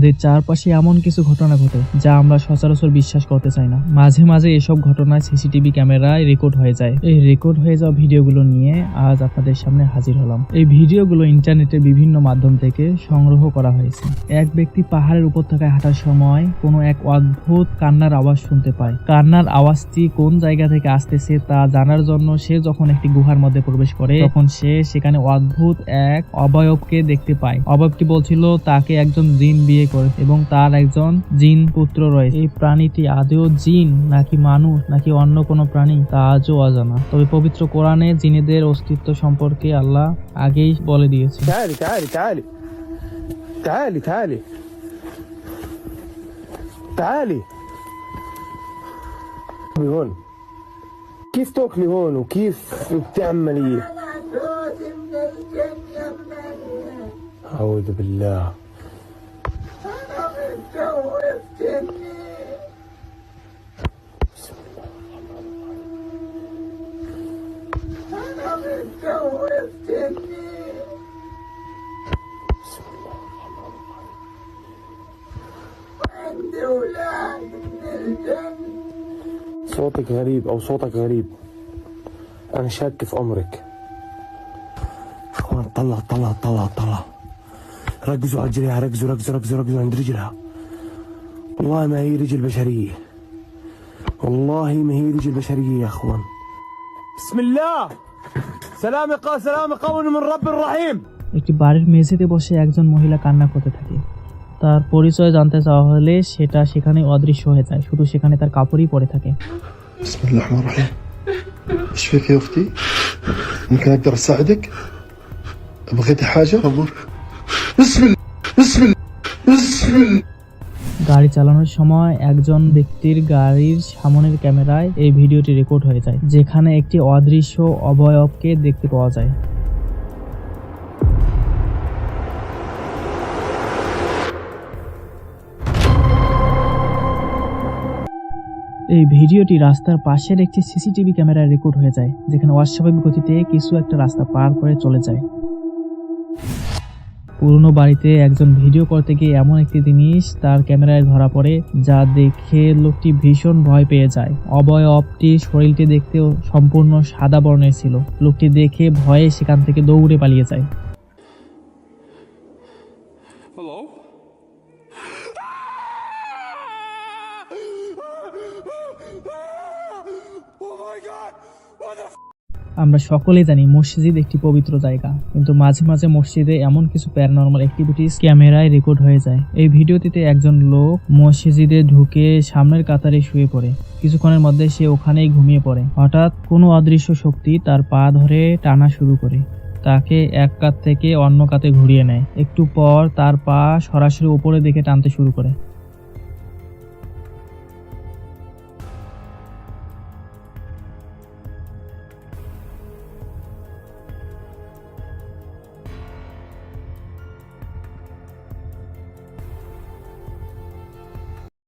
আমাদের চারপাশে এমন কিছু ঘটনা ঘটে যা আমরা সচরাচর বিশ্বাস করতে চাই না। মাঝে মাঝে এসব ঘটনা সিসিটিভি ক্যামেরায় রেকর্ড হয়ে যায়। এই রেকর্ড হয়ে যাওয়া ভিডিওগুলো নিয়ে আজ আপনাদের সামনে হাজির হলাম। এই ভিডিওগুলো ইন্টারনেটের বিভিন্ন মাধ্যম থেকে সংগ্রহ করা হয়েছে। এক ব্যক্তি পাহাড়ের উপর থাকায় হাঁটার সময় কোনো এক অদ্ভুত কান্নার আওয়াজ শুনতে পায়। কান্নার আওয়াজটি কোন জায়গা থেকে আসতেছে তা জানার জন্য সে যখন একটি গুহার মধ্যে প্রবেশ করে, তখন সে সেখানে অদ্ভুত এক অবয়বকে দেখতে পায়। অবয়বটি বলছিল, তাকে একজন জিন বিয়ে করে এবং তার একজন জিন পুত্র রয়েছে এই প্রাণীটি আদৌ জিন নাকি মানুষ নাকি অন্য কোনো প্রাণী তা আজও অজানা তবে পবিত্র কোরআনে জিনেদের অস্তিত্ব সম্পর্কে আল্লাহ আগেই বলে দিয়েছে تعالي تعالي تعالي تعالي تعالي تعالي هون كيف تاكلي هون وكيف بتعملي أعوذ بالله صوتك غريب أو صوتك غريب. أنا شاك في أمرك. أخوان طلع طلع طلع طلع. ركزوا على ركزوا ركزوا ركزوا ركزوا عند رجلها. والله ما هي رجل بشرية والله ما هي رجل بشرية يا أخوان بسم الله سلام قا سلام قول من رب الرحيم একটি বাড়ির মেঝেতে বসে একজন মহিলা কান্না করতে থাকে তার পরিচয় জানতে চাওয়া হলে সেটা সেখানে অদৃশ্য হয়ে যায় শুধু সেখানে তার কাপড়ই পরে থাকে بسم الله الرحمن الرحيم ايش فيك يا اختي؟ ممكن اقدر اساعدك؟ بغيتي حاجة؟ امور بسم الله بسم الله بسم الله গাড়ি চালানোর সময় একজন ব্যক্তির গাড়ির সামনের ক্যামেরায় এই ভিডিওটি রেকর্ড হয়ে যায়, যেখানে একটি অদৃশ্য অবয়বকে দেখতে পাওয়া যায়। এই ভিডিওটি রাস্তার পাশের একটি সিসিটিভি ক্যামেরায় রেকর্ড হয়ে যায়, যেখানে অস্বাভাবিক গতিতে কিছু একটা রাস্তা পার করে চলে যায়। পুরনো বাড়িতে একজন ভিডিও করতে গিয়ে এমন একটি জিনিস তার ক্যামেরায় ধরা পড়ে যা দেখে লোকটি ভীষণ ভয় পেয়ে যায়। অবয়বটি শরীরটি দেখতেও সম্পূর্ণ সাদা বর্ণের ছিল। লোকটি দেখে ভয়ে সেখান থেকে দৌড়ে পালিয়ে যায়। আমরা সকলেই জানি মসজিদ একটি পবিত্র জায়গা, কিন্তু মাঝে মাঝে মসজিদে এমন কিছু প্যারানর্মাল অ্যাক্টিভিটিস ক্যামেরায় রেকর্ড হয়ে যায়। এই ভিডিওটিতে একজন লোক মসজিদে ঢুকে সামনের কাতারে শুয়ে পড়ে। কিছুক্ষণের মধ্যে সে ওখানেই ঘুমিয়ে পড়ে। হঠাৎ কোনো অদৃশ্য শক্তি তার পা ধরে টানা শুরু করে। তাকে এক কাত থেকে অন্য কাতে ঘুরিয়ে নেয়। একটু পর তার পা সরাসরি উপরে দিকে টানতে শুরু করে।